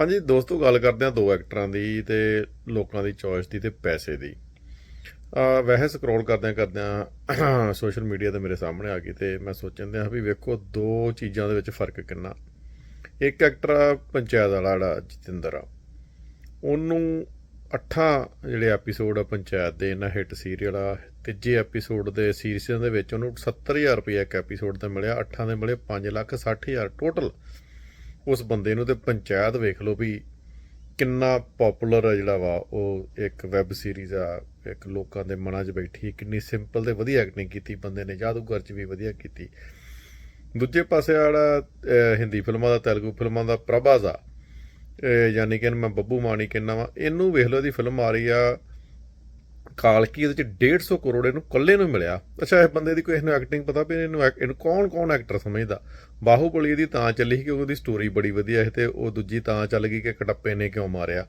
ਹਾਂਜੀ, ਦੋਸਤੋ, ਗੱਲ ਕਰਦੇ ਹਾਂ ਦੋ ਐਕਟਰਾਂ ਦੀ ਤੇ ਲੋਕਾਂ ਦੀ ਚੋਇਸ ਦੀ ਤੇ ਪੈਸੇ ਦੀ। ਆ, ਵੈਸੇ ਸਕਰੋਲ ਕਰਦਿਆਂ ਕਰਦਿਆਂ ਸੋਸ਼ਲ ਮੀਡੀਆ ਤੇ ਮੇਰੇ ਸਾਹਮਣੇ ਆ ਗਈ ਤੇ ਮੈਂ ਸੋਚਣ ਦਿਆਂ ਵੀ ਵੇਖੋ, ਦੋ ਚੀਜ਼ਾਂ ਦੇ ਵਿੱਚ ਫ਼ਰਕ ਕਿੰਨਾ। ਇੱਕ ਐਕਟਰ ਆ, ਪੰਚਾਇਤ ਵਾਲਾ ਜਿਹੜਾ ਜਤਿੰਦਰ ਆ। ਉਹਨੂੰ ਅੱਠਾਂ ਜਿਹੜੇ ਐਪੀਸੋਡ ਆ ਪੰਚਾਇਤ ਦੇ, ਇਹਨਾਂ ਹਿੱਟ ਸੀਰੀਅਲ ਆ ਤੀਜੇ ਐਪੀਸੋਡ ਦੇ ਸੀਰੀਜ਼ ਦੇ ਵਿੱਚ ਉਹਨੂੰ 70000 ਰੁਪਏ ਇੱਕ ਐਪੀਸੋਡ ਤੇ ਮਿਲਿਆ, ਅੱਠਾਂ ਦੇ ਮਿਲੇ 5 ਲੱਖ 60000 ਟੋਟਲ ਉਸ ਬੰਦੇ ਨੂੰ ਤੇ ਪੰਚਾਇਤ ਵੇਖ ਲਓ ਵੀ ਕਿੰਨਾ ਪਪੂਲਰ ਆ ਜਿਹੜਾ ਵਾ, ਉਹ ਇੱਕ ਵੈਬ ਸੀਰੀਜ਼ ਆ, ਇੱਕ ਲੋਕਾਂ ਦੇ ਮਨਾਂ 'ਚ ਬੈਠੀ, ਕਿੰਨੀ ਸਿੰਪਲ ਤੇ ਵਧੀਆ ਐਕਟਿੰਗ ਕੀਤੀ ਬੰਦੇ ਨੇ, ਜਾਦੂਗਰ 'ਚ ਵੀ ਵਧੀਆ ਕੀਤੀ। ਦੂਜੇ ਪਾਸੇ ਵਾਲਾ ਹਿੰਦੀ ਫਿਲਮਾਂ ਦਾ, ਤੇਲਗੂ ਫਿਲਮਾਂ ਦਾ ਪ੍ਰਭਾਸ ਆ। ਯਾਨੀ ਕਿ ਮੈਂ ਬੱਬੂ ਮਾਨੀ ਕਹਿੰਦਾ ਵਾ, ਇਹਨੂੰ ਵੇਖ ਲਓ ਇਹਦੀ ਫਿਲਮ ਆ ਰਹੀ ਆ ਕਾਲਕੀ ਇਹਦੇ ਚ 150 ਕਰੋੜ ਇਹਨੂੰ ਕੱਲੇ ਨੂੰ ਮਿਲਿਆ। ਅੱਛਾ, ਇਹ ਬੰਦੇ ਦੀ ਕੋਈ ਇਹਨੂੰ ਐਕਟਿੰਗ ਪਤਾ ਵੀ ਇਹਨੂੰ ਐਕ- ਇਹਨੂੰ ਕੌਣ ਕੌਣ ਐਕਟਰ ਸਮਝਦਾ? ਬਾਹੂਬਲੀ ਇਹਦੀ ਤਾਂ ਚੱਲੀ ਸੀ ਕਿਉਂਕਿ ਉਹਦੀ ਸਟੋਰੀ ਬੜੀ ਵਧੀਆ ਹੈ ਤੇ ਉਹ ਦੂਜੀ ਤਾਂ ਚੱਲ ਗਈ ਕਿ ਕਟੱਪੇ ਨੇ ਕਿਉਂ ਮਾਰਿਆ।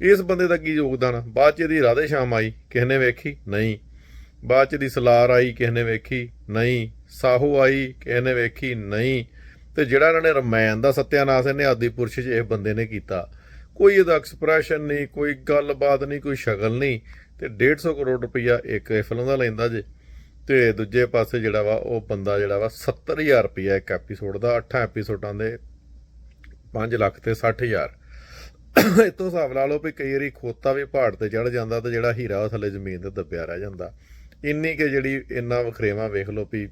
ਇਸ ਬੰਦੇ ਦਾ ਕੀ ਯੋਗਦਾਨ? ਬਾਅਦ ਚ ਇਹਦੀ ਰਾਧੇ ਸ਼ਾਮ ਆਈ, ਕਿਸੇ ਨੇ ਵੇਖੀ? ਨਹੀਂ। ਬਾਅਦ ਚ ਦੀ ਸਲਾਰ ਆਈ, ਕਿਸੇ ਨੇ ਵੇਖੀ? ਨਹੀਂ। ਸਾਹੂ ਆਈ, ਕਿਸੇ ਨੇ ਵੇਖੀ? ਨਹੀਂ। ਤੇ ਜਿਹੜਾ ਇਹਨਾਂ ਨੇ ਰਮਾਇਣ ਦਾ ਸਤਿਆਨਾਸ਼ ਇਹਨੇ ਆਦੀ ਪੁਰਸ਼ 'ਚ ਇਹ ਬੰਦੇ ਨੇ ਕੀਤਾ। ਕੋਈ ਇਹਦਾ ਐਕਸਪ੍ਰੈਸ਼ਨ ਨਹੀਂ, ਕੋਈ ਗੱਲਬਾਤ ਨਹੀਂ, ਕੋਈ ਸ਼ਕਲ ਨਹੀਂ। ਤੇ 150 ਕਰੋੜ ਰੁਪਈਆ ਇੱਕ ਫਿਲਮ ਦਾ ਲੈਂਦਾ ਜੇ। ਤੇ ਦੂਜੇ ਪਾਸੇ ਜਿਹੜਾ ਵਾ, ਉਹ ਬੰਦਾ ਜਿਹੜਾ ਵਾ 70000 ਰੁਪਈਆ ਇੱਕ ਐਪੀਸੋਡ ਦਾ 8 ਐਪੀਸੋਡਾਂ ਦੇ 5 ਲੱਖ ਤੇ 60000 ਇਹ ਤੋਂ ਹਿਸਾਬ ਲਾ ਲਓ ਵੀ ਕਈ ਵਾਰੀ ਖੋਤਾ ਵੀ ਪਹਾੜ ਤੇ ਚੜ ਜਾਂਦਾ ਤੇ ਜਿਹੜਾ ਹੀਰਾ ਉਹ ਥੱਲੇ ਜ਼ਮੀਨ ਤੇ ਦੱਬਿਆ ਰਹਿ ਜਾਂਦਾ। ਇੰਨੀ ਕਿ ਜਿਹੜੀ ਇੰਨਾ ਵਖਰੇਵਾ ਵੇਖ ਲਓ ਵੀ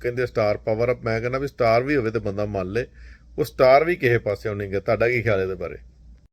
ਕਹਿੰਦੇ ਸਟਾਰ ਪਾਵਰ ਮੈਂ ਕਹਿੰਦਾ ਵੀ ਸਟਾਰ ਵੀ ਹੋਵੇ ਤੇ ਬੰਦਾ ਮੰਨ ਲੇ, ਉਹ ਸਟਾਰ ਵੀ ਕਿਸੇ ਪਾਸੇ ਨਹੀਂ ਗਿਆ ਤੁਹਾਡਾ ਕੀ ਖਿਆਲ ਇਹਦੇ ਬਾਰੇ?